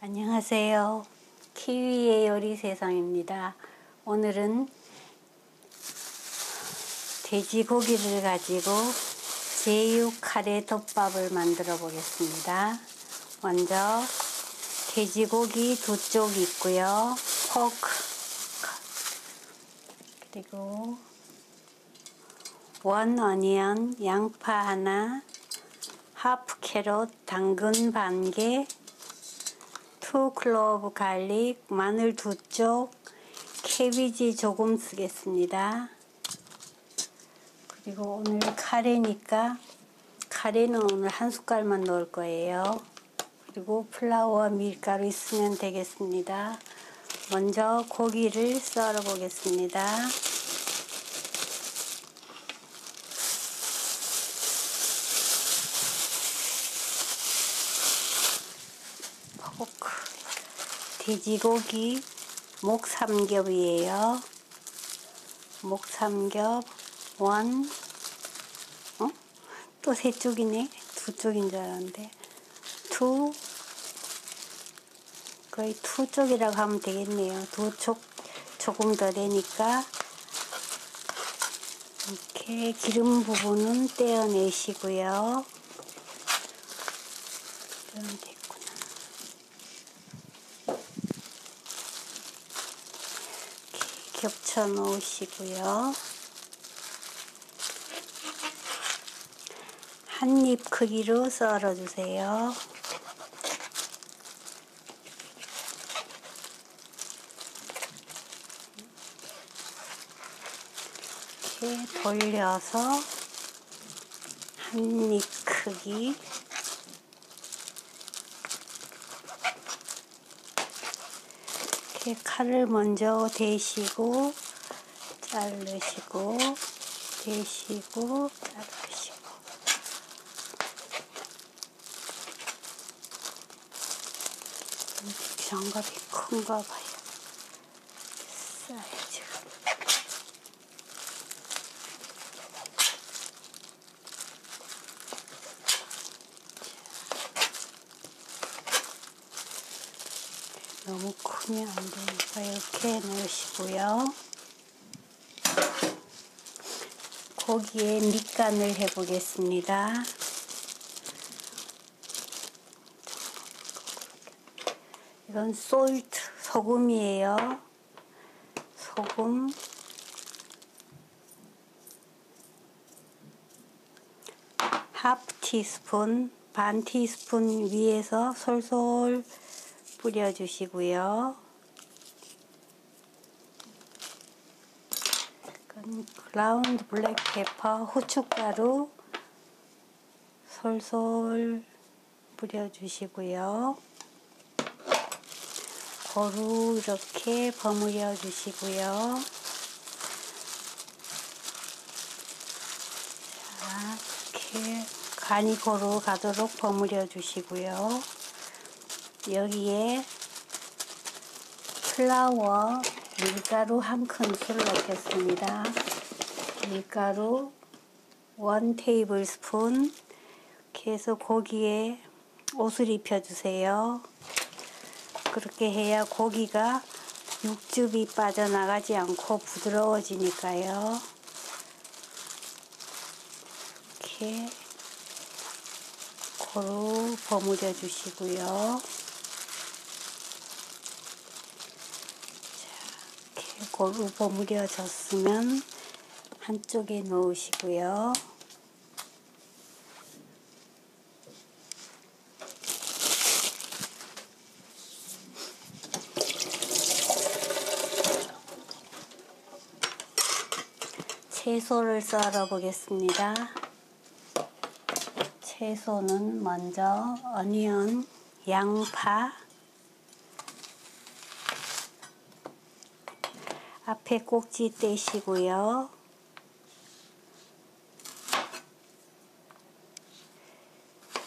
안녕하세요. 키위의 요리 세상입니다. 오늘은 돼지고기를 가지고 제육 카레 덮밥을 만들어 보겠습니다. 먼저 돼지고기 두 쪽 있고요. 포크 그리고 원 어니언 양파 하나 하프 캐럿 당근 반 개, 투 클로브 갈릭, 마늘 두 쪽, 캐비지 조금 쓰겠습니다. 그리고 오늘 카레니까 카레는 오늘 한 숟갈만 넣을 거예요. 그리고 플라워 밀가루 있으면 되겠습니다. 먼저 고기를 썰어 보겠습니다. 돼지고기 목삼겹이에요. 목삼겹 원 어? 또 세 쪽이네. 두 쪽인 줄 알았는데 투 거의 투 쪽이라고 하면 되겠네요. 두 쪽 조금 더 되니까 이렇게 기름 부분은 떼어내시고요. 그럼 됐구나. 이렇게 겹쳐 놓으시고요. 한 입 크기로 썰어 주세요. 이렇게 돌려서 한 입 크기 이렇게 칼을 먼저 대시고 자르시고 대시고 자르시고 장갑이 큰가 봐요. 너무 크면 안 되니까 이렇게 넣으시고요. 고기에 밑간을 해보겠습니다. 이건 솔트, 소금이에요. 소금. 하프 티스푼, 반 티스푼 위에서 솔솔 뿌려주시고요. 그라운드 블랙 페퍼, 후춧가루 솔솔 뿌려주시고요. 고루 이렇게 버무려 주시고요. 자, 이렇게 간이 고루 가도록 버무려 주시고요. 여기에 플라워 밀가루 한 큰술 넣겠습니다. 밀가루 원 테이블 스푼 해서 고기에 옷을 입혀주세요. 그렇게 해야 고기가 육즙이 빠져나가지 않고 부드러워지니까요. 이렇게 고루 버무려 주시고요. 이렇게 고루 버무려졌으면 한쪽에 놓으시고요. 채소를 썰어 보겠습니다. 채소는 먼저 어니언, 양파, 앞에 꼭지 떼시고요.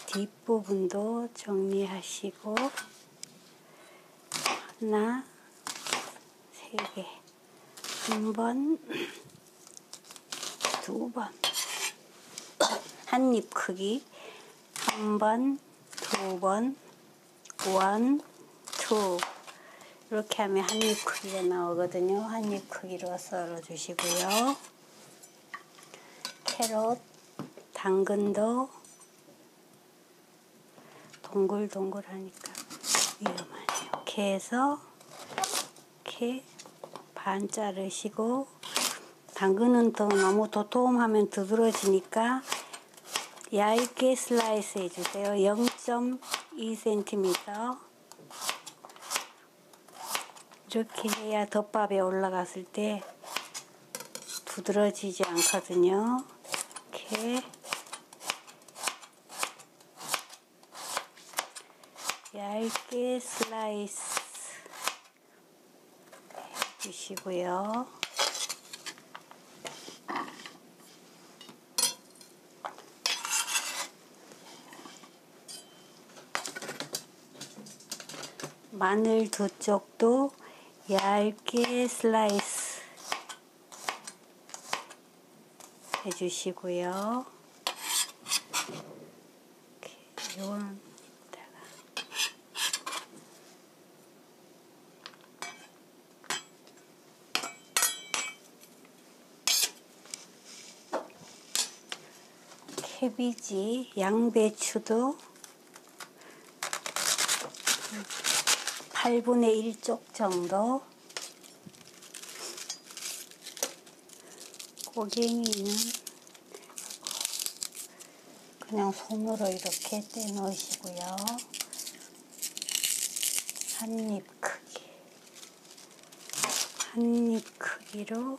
뒷부분도 정리하시고 하나, 세 개, 한 번, 두 번, 한 입 크기, 한 번, 두 번, 원, 투 이렇게 하면 한 입 크기가 나오거든요. 한 입 크기로 썰어 주시고요. 캐럿, 당근도 동글동글 하니까 위험하네요. 이렇게 해서 이렇게 반 자르시고 당근은 또 너무 도톰하면 두드러지니까 얇게 슬라이스 해주세요. 0.2cm 이렇게 해야 덮밥에 올라갔을 때 부드러지지 않거든요. 이렇게 얇게 슬라이스 해주시고요. 마늘 두 쪽도 얇게 슬라이스 해주시고요. 이렇게 요런 캐비지, 양배추도 8분의 1쪽 정도 고갱이는 그냥 손으로 이렇게 떼놓으시고요. 한 입 크기 한 입 크기로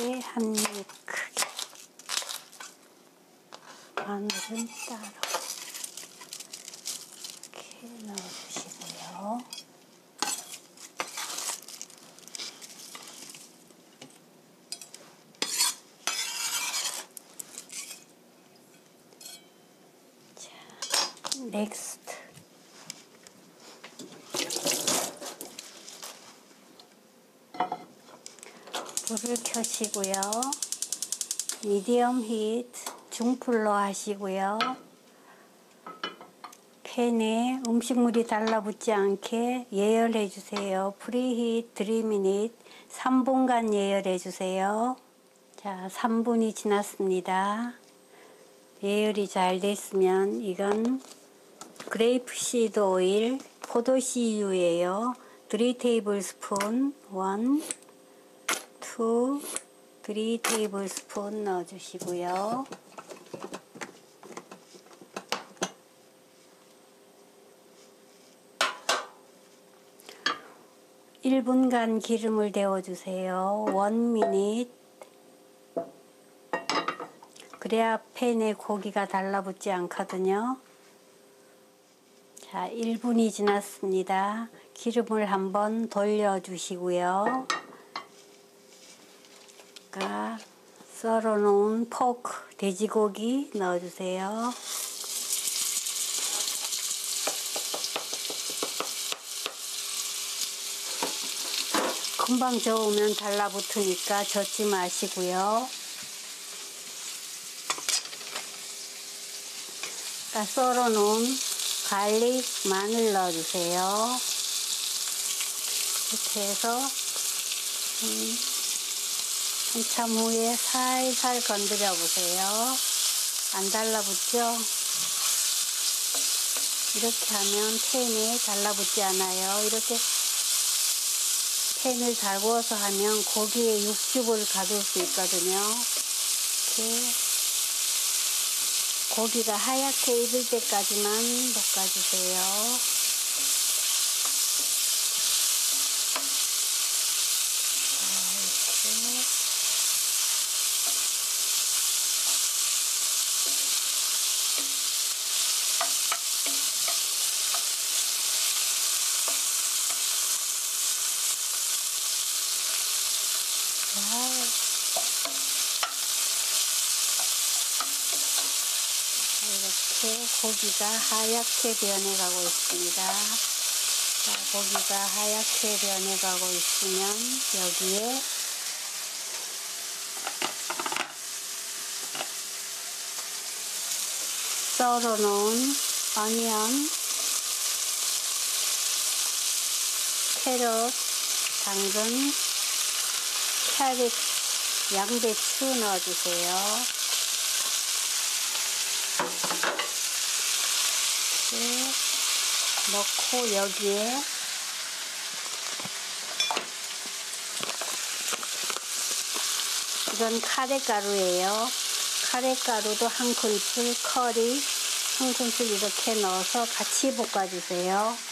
이렇게 한입 크기 마늘은 따로 이렇게 넣어주시고요. 자, 넥스트 불을 켜시고요. 미디엄 히트 중불로 하시고요. 팬에 음식물이 달라붙지 않게 예열해 주세요. 프리히트 3미닛 3분간 예열해 주세요. 자, 3분이 지났습니다. 예열이 잘 됐으면 이건 그레이프 시드 오일 포도씨유예요. 3 테이블 스푼 1 2, 3 테이블 스푼 넣어주시고요. (1분간) 기름을 데워주세요. (1 minute) 그래야 팬에 고기가 달라붙지 않거든요. 자, 1분이 지났습니다. 기름을 한번 돌려주시고요. 아까 썰어 놓은 포크 돼지고기 넣어주세요. 금방 저으면 달라붙으니까 젓지 마시고요. 아까 썰어 놓은 갈릭 마늘 넣어주세요. 이렇게 해서 음, 한참 후에 살살 건드려 보세요. 안 달라붙죠? 이렇게 하면 팬에 달라붙지 않아요. 이렇게 팬을 잘 구워서 하면 고기에 육즙을 가둘 수 있거든요. 이렇게 고기가 하얗게 익을 때까지만 볶아주세요. 이렇게 고기가 하얗게 변해가고 있습니다. 자, 고기가 하얗게 변해가고 있으면 여기에 썰어놓은 어니언, 캐럿, 당근, 캐럿, 양배추 넣어주세요. 이렇게 넣고 여기에 이건 카레가루예요. 카레가루도 한 큰술, 커리 한 큰술 이렇게 넣어서 같이 볶아주세요.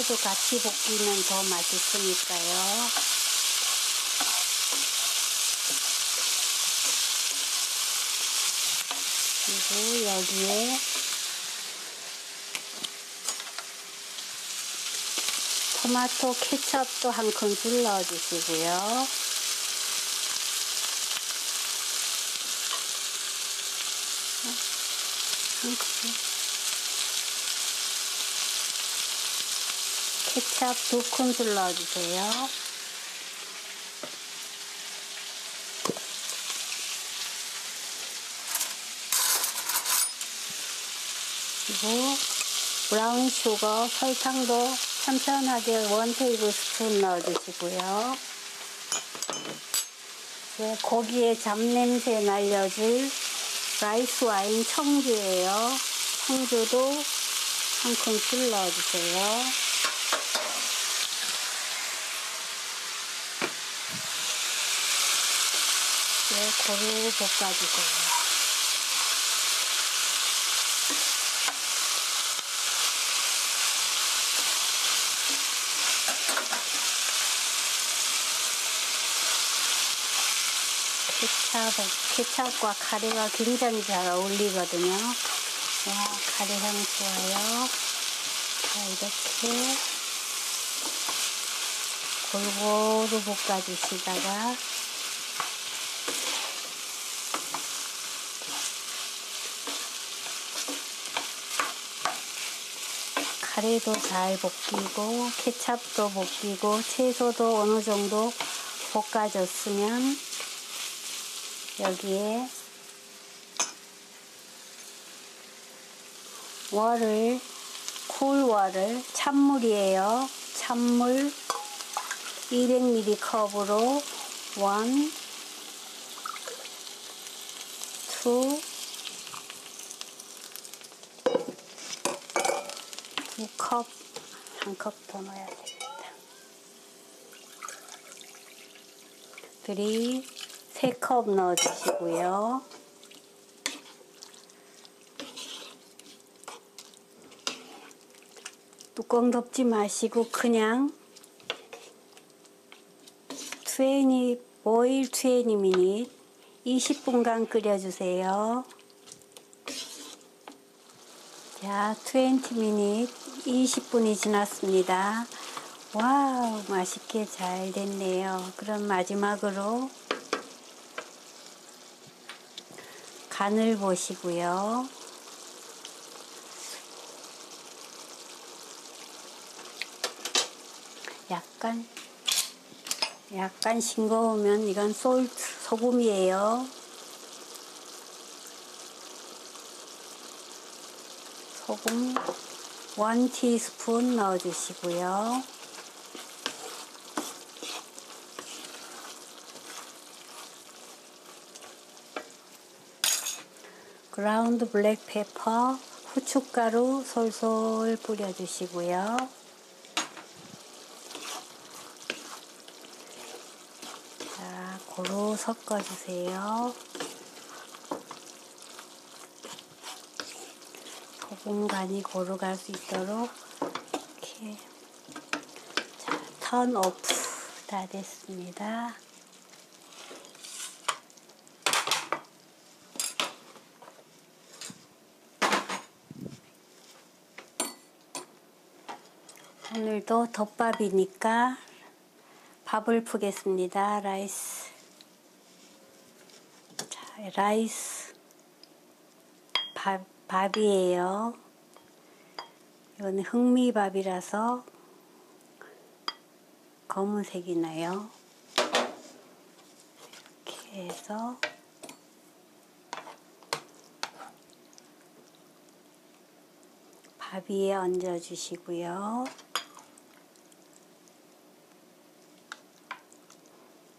카레도 같이 볶으면 더 맛있으니까요. 그리고 여기에 토마토 케첩도 한 큰술 넣어주시고요. 한 큰술. 케첩 두 큰술 넣어주세요. 그리고 브라운 슈거, 설탕도 천천하게 원 테이블 스푼 넣어주시고요. 이제 고기에 잡냄새 날려줄 라이스 와인 청주예요. 청주도 한 큰술 넣어주세요. 고루 볶아주세요. 케찹, 케찹과 카레가 굉장히 잘 어울리거든요. 와, 카레 향 좋아요. 자, 이렇게 골고루 볶아주시다가 카레도 잘 볶이고 케찹도 볶이고 채소도 어느 정도 볶아줬으면 여기에 월을 쿨월을 찬물이에요. 찬물 200ml 컵으로 1, 2, 두 컵, 한 컵 더 넣어야 되겠다. 3, 세컵 넣어주시고요. 뚜껑 덮지 마시고 그냥 20, 보일 20 미닛 20분간 끓여주세요. 자, 20 미닛 20분이 지났습니다. 와우, 맛있게 잘 됐네요. 그럼 마지막으로 간을 보시고요. 약간 약간 싱거우면 이건 솔트 소금이에요. 소금 1 티스푼 넣어주시고요. 그라운드 블랙 페퍼, 후춧가루 솔솔 뿌려주시고요. 자, 고루 섞어주세요. 소금 간이 고루 갈수 있도록 이렇게 자, 턴 오프 다 됐습니다. 오늘도 덮밥이니까 밥을 푸겠습니다. 라이스. 자, 라이스. 밥, 밥이에요. 이거는 흑미밥이라서 검은색이 나요. 이렇게 해서 밥 위에 얹어 주시고요.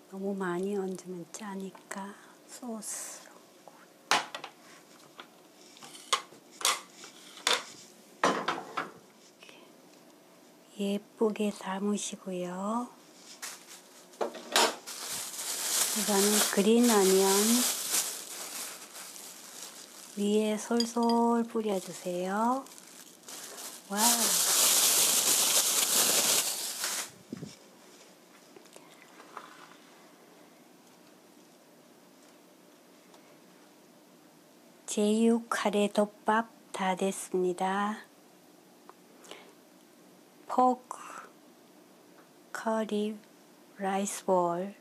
너무 많이 얹으면 짜니까 소스 예쁘게 담으시고요. 이거는 그린 어니언 위에 솔솔 뿌려주세요. 와우. 제육 카레 덮밥 다 됐습니다. 포크 커리 라이스 볼